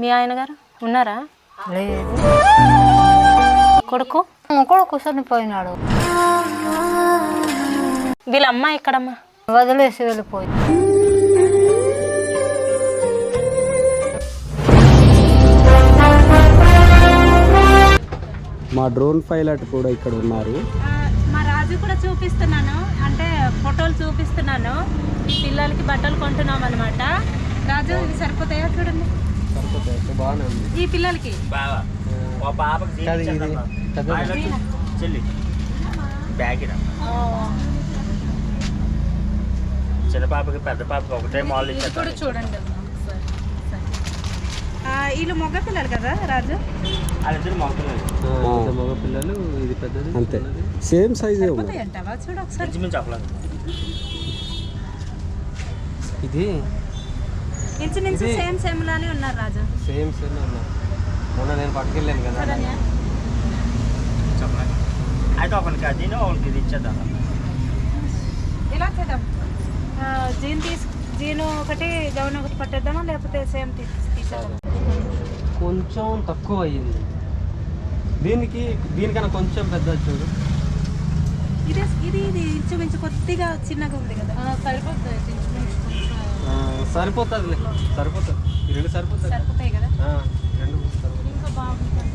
మీ ఆయన గారు? ఉన్నారా? లేదు. కొడుకు? కొడుకు చనిపోయినాడు. వీళ్ళ అమ్మ ఎక్కడమ్మా? వదిలేసి వెళ్ళిపోయి. మా డ్రోన్ పైలట్ కూడా ఇక్కడ ఉన్నారు. మా రాజు కూడా చూపిస్తున్నాను. అంటే ఫోటోలు చూపిస్తున్నాను. పిల్లలకి బట్టలు కొంటున్నాం అనమాట రాజు ఇవి సరిపోతాయా చూడండి. ఈ పిల్లలకి? ఇది. చెల్లి. బ్యాగ్. చిన్న పాపకి పెద్ద పాపకి ఒకటే మాల్ ఇది కూడా చూడండి వీళ్ళు మగ పిల్లలు కదా రాజు? వాళ్ళిద్దరు మొక్కలు మగ పిల్లలు ఇది పెద్దది అంతే. సేమ్ సైజే ఉంది సరిపోతాయి అంటావా చూడు ఒకసారి. ఇంచుమించు ఇది సేమ్ సేమ్ లానే ఉన్నారు రాజు. సేమ్ సేమ్ మొన్న నేను పట్టుకెళ్ళాను కదా. చూడనియా? చెప్పలేదు అయితే ఒకరికి అది ఒకరికి ఇది ఇచ్చేద్దాం. ఇలా చేద్దాం. ఆ, జీన్ తీసు జీను ఒకటి గౌన్ ఒకటి పట్టేద్దామా? లేకపోతే సేమ్ తీసేద్దాం కొంచెం తక్కువ అయ్యింది. దీనికి దీనికన్నా కొంచెం పెద్ద చూడు. ఇది ఇది ఇది ఇంచుమించు కొద్దిగా చిన్నగా ఉంది కదా. సరిపోతుంది సరిపోతుంది సరిపోతుంది రెండు సరిపోతుంది సరిపోతాయి కదా ఆ, రెండు సరిపోతాయి ఇంకా బాగుంటుంది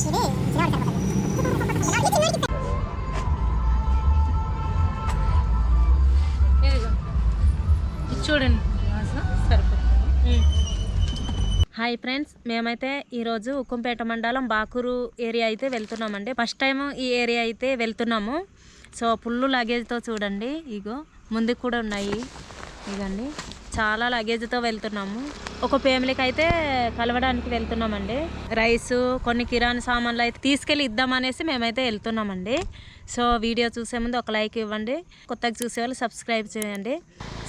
ఇదిగో. హాయ్ ఫ్రెండ్స్ మేమైతే ఈరోజు ఉక్కంపేట మండలం బాకూరు ఏరియా అయితే వెళ్తున్నామండి. ఫస్ట్ టైం ఈ ఏరియా అయితే వెళ్తున్నాము. సో ఫుల్ లగేజ్తో చూడండి. ఇగో ముందుకు కూడా ఉన్నాయి. ఇదండి చాలా లగేజ్తో వెళ్తున్నాము. ఒక ఫ్యామిలీకి అయితే కలవడానికి వెళ్తున్నామండి. రైస్ కొన్ని కిరాణా సామాన్లు అయితే తీసుకెళ్ళి ఇద్దామనేసి మేమైతే వెళ్తున్నామండి. సో వీడియో చూసే ముందు ఒక లైక్ ఇవ్వండి. కొత్తగా చూసేవాళ్ళు సబ్స్క్రైబ్ చేయండి.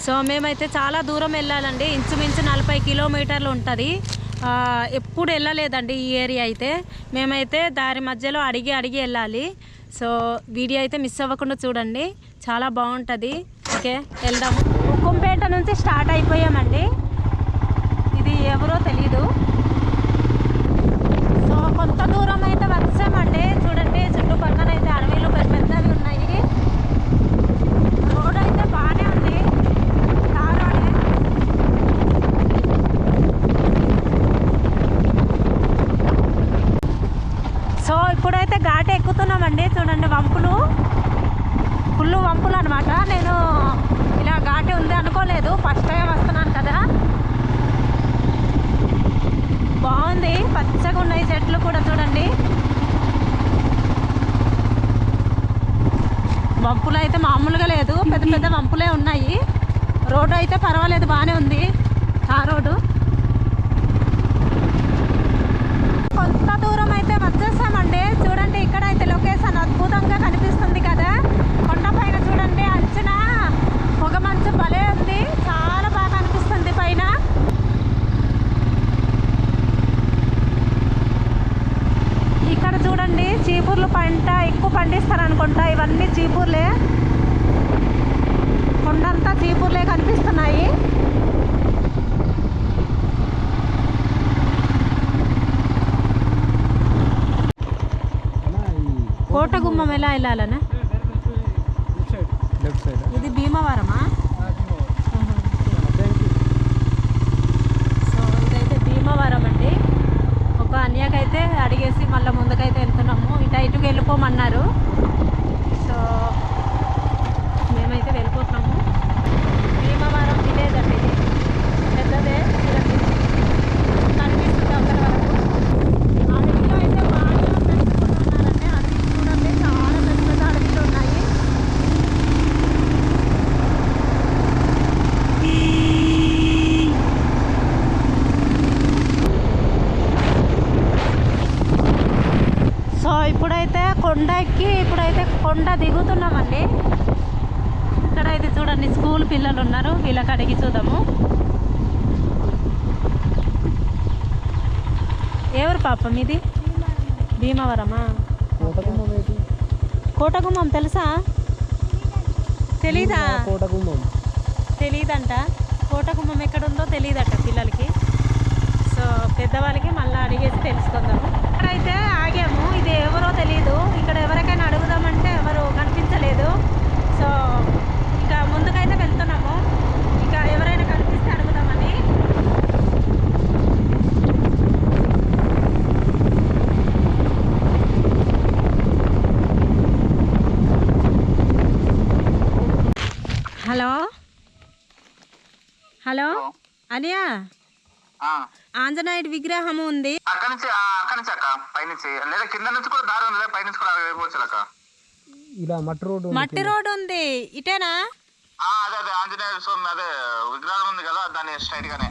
సో మేమైతే చాలా దూరం వెళ్ళాలండి. ఇంచుమించు నలభై కిలోమీటర్లు ఉంటుంది. ఎప్పుడు వెళ్ళలేదండి ఈ ఏరియా అయితే. మేమైతే దారి మధ్యలో అడిగి అడిగి వెళ్ళాలి. సో వీడియో అయితే మిస్ అవ్వకుండా చూడండి. చాలా బాగుంటుంది. ఓకే వెళ్దాము. ఉక్కుంపేట నుంచి స్టార్ట్ అయిపోయామండి. ఇది ఎవరో తెలీదు సో కొంత దూరం అయితే వచ్చామండి చూడండి చుట్టుపక్కల అయితే అడవిలు పెద్ద పెద్దవి ఉన్నాయి రోడ్ అయితే బాగానే ఉంది తార్ రోడే. సో ఇప్పుడైతే ఘాట్ ఎక్కుతున్నామండి చూడండి వంపులు ఫుల్ వంపులు అనమాట నేను ఇలా ఘాటి ఉంది అనుకోలేదు ఫస్ట్ టైం వస్తున్నాను కదా బాగుంది పచ్చగా ఉన్నాయి చెట్లు కూడా చూడండి వంపులు అయితే మామూలుగా లేదు. పెద్ద పెద్ద వంపులే ఉన్నాయి. రోడ్డు అయితే పర్వాలేదు బాగానే ఉంది. ఆ రోడ్డు. కొంత దూరం అయితే వచ్చేసామండి చూడండి ఇక్కడ అయితే లొకేషన్ అద్భుతంగా కనిపిస్తుంది కదా కొండ పైన చూడండి అంచనా పొగ మంచు భలే ఉంది చాలా బాగా అనిపిస్తుంది పైన ఇక్కడ చూడండి చీపుర్లు పంట ఎక్కువ పండిస్తారు అనుకుంటా ఇవన్నీ చీపుర్లే కొండంతా చీపుర్లే కనిపిస్తున్నాయి కుటుంబం ఎలా వెళ్ళాలనా ఇది భీమవరమా? సో ఇదైతే భీమవరం అండి. ఒక అన్యకైతే అడిగేసి మళ్ళీ ముందుకైతే వెళ్తున్నాము. ఇటు ఇటుకు వెళ్ళిపోమన్నారు. సో మేమైతే వెళ్ళిపోతున్నాము. భీమవరం విలేజ్ అండి ఇది. పెద్దదే చూడండి కనిపిస్తుంది అక్కడ వరకు అడవిలో అయితే బాగా పెంచుకుంటున్నారండి అడవి చూడండి చాలా పెద్ద పెద్ద అడవిలు ఉన్నాయి సో ఇప్పుడైతే కొండ ఎక్కి ఇప్పుడైతే కొండ దిగుతున్నామండి. ఇక్కడ అయితే చూడండి స్కూల్ పిల్లలు ఉన్నారు. వీళ్ళకి అడిగి చూద్దాము. ఎవరు పాపం ఇది భీమవరమా? కోటగుమ్మం తెలుసా? తెలీదా? కోటగుమ్మం. తెలీదంట. కోటగుమ్మం ఎక్కడ ఉందో తెలియదట పిల్లలకి. సో పెద్దవాళ్ళకి మళ్ళీ అడిగేసి తెలుసుకుందాము. ఇక్కడైతే ఆగాము. ఇది ఎవరో తెలియదు ఇక్కడ ఎవరికైనా అడుగుదామంటే ఎవరు కనిపించలేదు. సో ఇక ముందుకైతే వెళ్తున్నాము. ఇక ఎవరైనా కనిపిస్తే అడుగుదామని. హలో? హలో? అలియా ఆంజనేయుడి విగ్రహం ఉంది. అక్కడి నుంచి అక్కడి నుంచి అక్క పైనుంచి. లేదా కింద నుంచి కూడా దారి ఉంది లేదా పైనుంచి కూడా వెళ్ళిపోవచ్చు అక్క. ఇలా మట్టి రోడ్డు ఉంది. మట్టి రోడ్ ఉంది. ఇటేనా? ఆ, అదే అదే ఆంజనేయ స్వామి అదే విగ్రహం ఉంది కదా దాని స్ట్రైట్ గానే.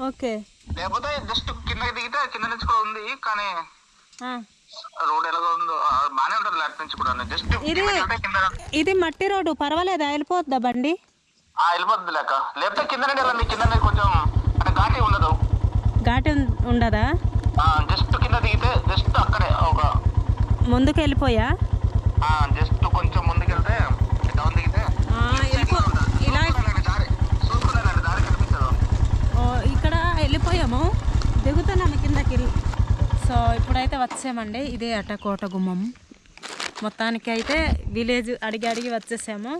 ఓకే. లేకపోతే జస్ట్ కిందకి దిగితే కింద నుంచి కూడా ఉంది కానీ. రోడ్ ఎలాగో ఉందో బానే ఉంటుంది నుంచి కూడా. జస్ట్ ఇది కింద ఇది మట్టి రోడ్డు పర్వాలేదా? వెళ్ళిపోద్దా బండి? ఆ, వెళ్ళిపోతుంది లెక్క లేకపోతే కింద నుండి వెళ్ళండి కింద కొంచెం ఘాటి ఉండదు. ఘాటి ఉండదా? జస్ట్ కింద దిగితే జస్ట్ అక్కడే ఒక ముందుకు వెళ్ళిపోయా జస్ట్ కొంచెం ముందుకెళ్తే డౌన్ దిగితే ఆ, వెళ్ళిపో ఇలా ఇక్కడ వెళ్ళిపోయాము. దిగుతున్నాము కిందకి. సో ఇప్పుడైతే వచ్చామండి. ఇదే అట కోట గుమ్మం. మొత్తానికి అయితే విలేజ్ అడిగి అడిగి వచ్చేసాము.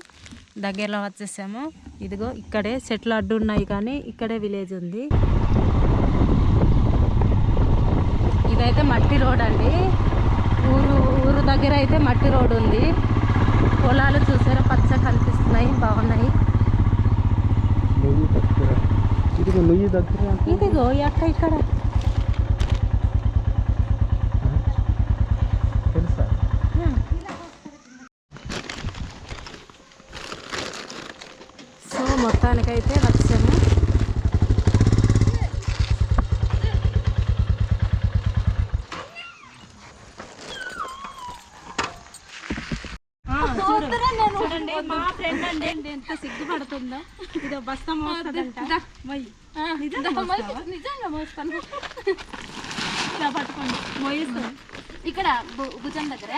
దగ్గరలో వచ్చేసాము. ఇదిగో ఇక్కడే చెట్లు అడ్డు ఉన్నాయి కానీ ఇక్కడే విలేజ్ ఉంది. ఇదైతే మట్టి రోడ్ అండి. ఊరు ఊరు దగ్గర అయితే మట్టి రోడ్ ఉంది. పొలాలు చూసారా? పచ్చ కనిపిస్తున్నాయి బాగున్నాయి. ఇదిగో ఇక్కడ తెలుసా సో మొత్తానికైతే వచ్చాము మా ఫ్రెండ్ అండి. ఎంత సిగ్గుపడుతుందో. ఇదో బస్తా మోస్తుందంట నిజంగా మోస్తాను. ఇలా పట్టుకోండి. మోయిస్తాను ఇక్కడ భుజం దగ్గర.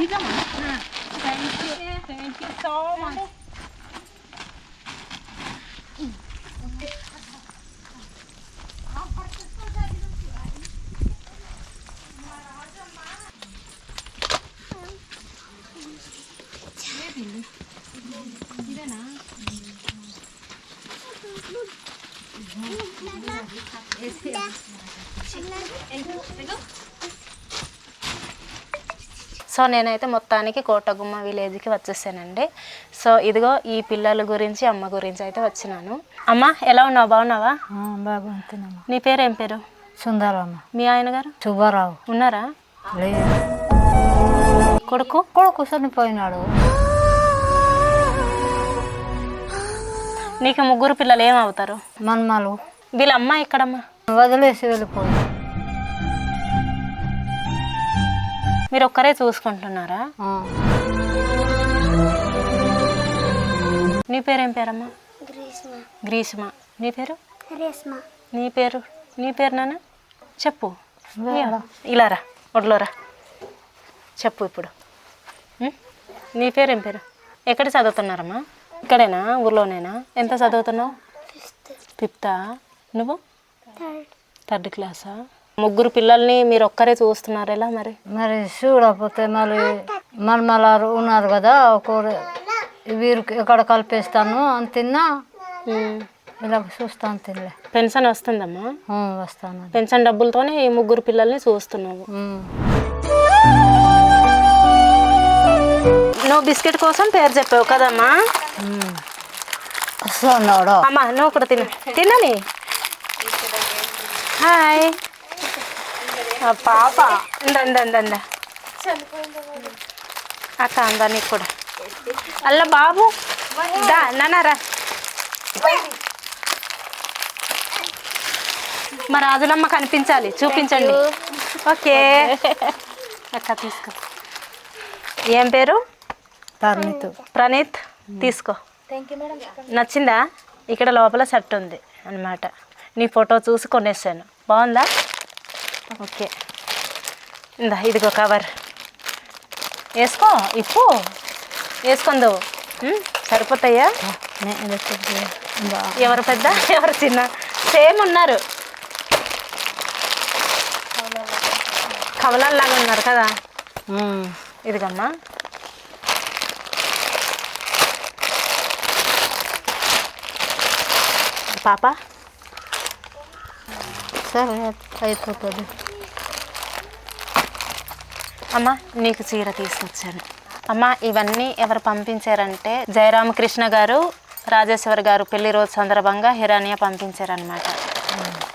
నిజమా? Thank you thank you so much so నేనైతే మొత్తానికి కోటగుమ్మ విలేజ్కి వచ్చేసానండి. సో ఇదిగో ఈ పిల్లల గురించి అమ్మ గురించి అయితే వచ్చినాను. అమ్మ ఎలా ఉన్నావు? బాగున్నావా? బాగుంటున్నాము నీ పేరు ఏం పేరు? సుందరమ్మ. మీ ఆయన గారు సుబ్బారావు. ఉన్నారా? కొడుకు? కొడుకు చనిపోయినాడు నీకు ముగ్గురు పిల్లలు ఏమవుతారు? మన్మలు. వీళ్ళ అమ్మ ఎక్కడమ్మా? వదిలేసి వెళ్ళిపోయి మీరు ఒక్కరే చూసుకుంటున్నారా. నీ పేరు ఏం పేరమ్మా? గ్రీష్మ. నీ పేరు? నీ పేరు? నీ పేరు నాన్న? చెప్పు. ఇలా రా. ఒడ్లోరా చెప్పు ఇప్పుడు? నీ పేరు ఏం పేరు? ఎక్కడ చదువుతున్నారమ్మా? ఇక్కడేనా? ఊర్లోనేనా? ఎంత చదువుతున్నావు? ఫిఫ్తా. నువ్వు? థర్డ్ క్లాసా? ముగ్గురు పిల్లల్ని మీరు ఒక్కరే చూస్తున్నారు ఎలా మరి? మరి చూడకపోతే మరి మన్మలారు ఉన్నారు కదా ఒకరు వీరికి ఎక్కడ కలిపేస్తాను అని తిన్నా. ఇలా చూస్తాను తినలే. పెన్షన్ వస్తుందమ్మా? వస్తాను. పెన్షన్ డబ్బులతోనే ఈ ముగ్గురు పిల్లల్ని చూస్తున్నావు. నువ్వు బిస్కెట్ కోసం పేరు చెప్పావు కదమ్మా? అమ్మా నువ్వు కూడా తిను. తినని హాయ్. పాప. అక్క అందా నీకు కూడా. అల్ల బాబు. దా నాన్నరా మా రాజులమ్మ కనిపించాలి. చూపించండి. ఓకే. అక్క తీసుకో. ఏం పేరు? తర్మితు ప్రణీత్ తీసుకో. నచ్చిందా? ఇక్కడ లోపల సెట్ ఉంది అన్నమాట. నీ ఫోటో చూసి కొనేసాను. బాగుందా? ఓకే ఇందా ఇదిగో కవర్ వేసుకో ఇప్పు వేసుకుందు సరిపోతాయా ఎవరు పెద్ద ఎవరు చిన్న సేమ్ ఉన్నారు కవలల్లాగా ఉన్నారు కదా. ఇదిగమ్మా పాప సరే అయిపోతుంది అమ్మ నీకు చీర తీసుకొచ్చాను. అమ్మ ఇవన్నీ ఎవరు పంపించారంటే జయరామకృష్ణ గారు రాజేశ్వర్ గారు పెళ్ళి రోజు సందర్భంగా హిరానియా పంపించారనమాట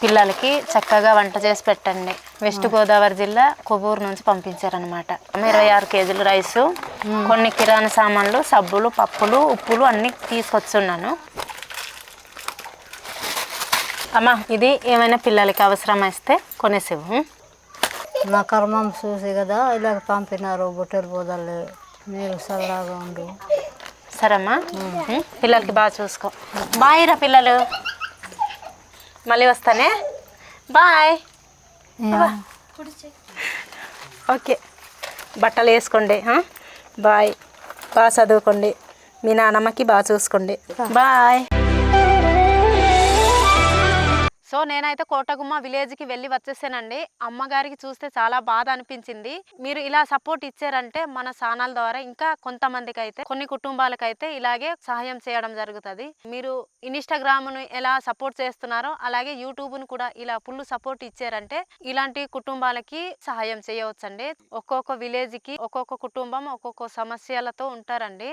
పిల్లలకి చక్కగా వంట చేసి పెట్టండి. వెస్ట్ గోదావరి జిల్లా కొవ్వూరు నుంచి పంపించారనమాట ఇరవై ఆరు కేజీలు రైసు. కొన్ని కిరాణా సామాన్లు సబ్బులు పప్పులు ఉప్పులు అన్నీ తీసుకొచ్చున్నాను. అమ్మ ఇది ఏమైనా పిల్లలకి అవసరం వస్తే కొనేసివ్వు నా కర్మం చూసి కదా ఇలాగ పంపినారు బుట్టెలు బోదలు మీరు చల్లగా ఉండు. సరేమ్మా? పిల్లలకి బాగా చూసుకో. బాయ్ రా పిల్లలు. మళ్ళీ వస్తానే? బాయ్. ఓకే. బట్టలు వేసుకోండి? బాయ్. బాగా చదువుకోండి. మీ నానమ్మకి బాగా చూసుకోండి. బాయ్. సో నేనైతే కోటగుమ్మ విలేజ్కి వెళ్ళి వచ్చేసానండి. అమ్మగారికి చూస్తే చాలా బాధ అనిపించింది మీరు ఇలా సపోర్ట్ ఇచ్చారంటే మన ఛానల్ ద్వారా ఇంకా కొంతమందికి అయితే కొన్ని కుటుంబాలకైతే ఇలాగే సహాయం చేయడం జరుగుతుంది. మీరు ఇన్స్టాగ్రామ్ను ఎలా సపోర్ట్ చేస్తున్నారో అలాగే యూట్యూబ్ను కూడా ఇలా ఫుల్ సపోర్ట్ ఇచ్చారంటే ఇలాంటి కుటుంబాలకి సహాయం చేయవచ్చండి. ఒక్కొక్క విలేజ్కి ఒక్కొక్క కుటుంబం ఒక్కొక్క సమస్యలతో ఉంటారండి.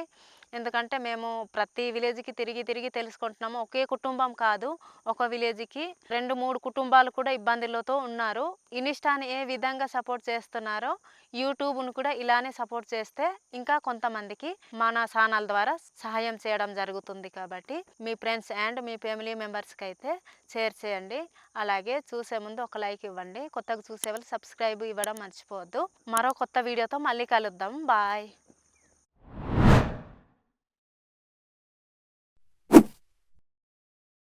ఎందుకంటే మేము ప్రతి విలేజ్కి తిరిగి తిరిగి తెలుసుకుంటున్నాము. ఒకే కుటుంబం కాదు. ఒక విలేజ్కి రెండు మూడు కుటుంబాలు కూడా ఇబ్బందులతో ఉన్నారు. ఇన్స్టాని ఏ విధంగా సపోర్ట్ చేస్తున్నారో యూట్యూబ్ను కూడా ఇలానే సపోర్ట్ చేస్తే ఇంకా కొంతమందికి మన ఛానల్ ద్వారా సహాయం చేయడం జరుగుతుంది కాబట్టి మీ ఫ్రెండ్స్ అండ్ మీ ఫ్యామిలీ మెంబర్స్కి అయితే షేర్ చేయండి. అలాగే చూసే ముందు ఒక లైక్ ఇవ్వండి. కొత్తగా చూసే వాళ్ళు సబ్స్క్రైబ్ ఇవ్వడం మర్చిపోవద్దు. మరో కొత్త వీడియోతో మళ్ళీ కలుద్దాం. బాయ్.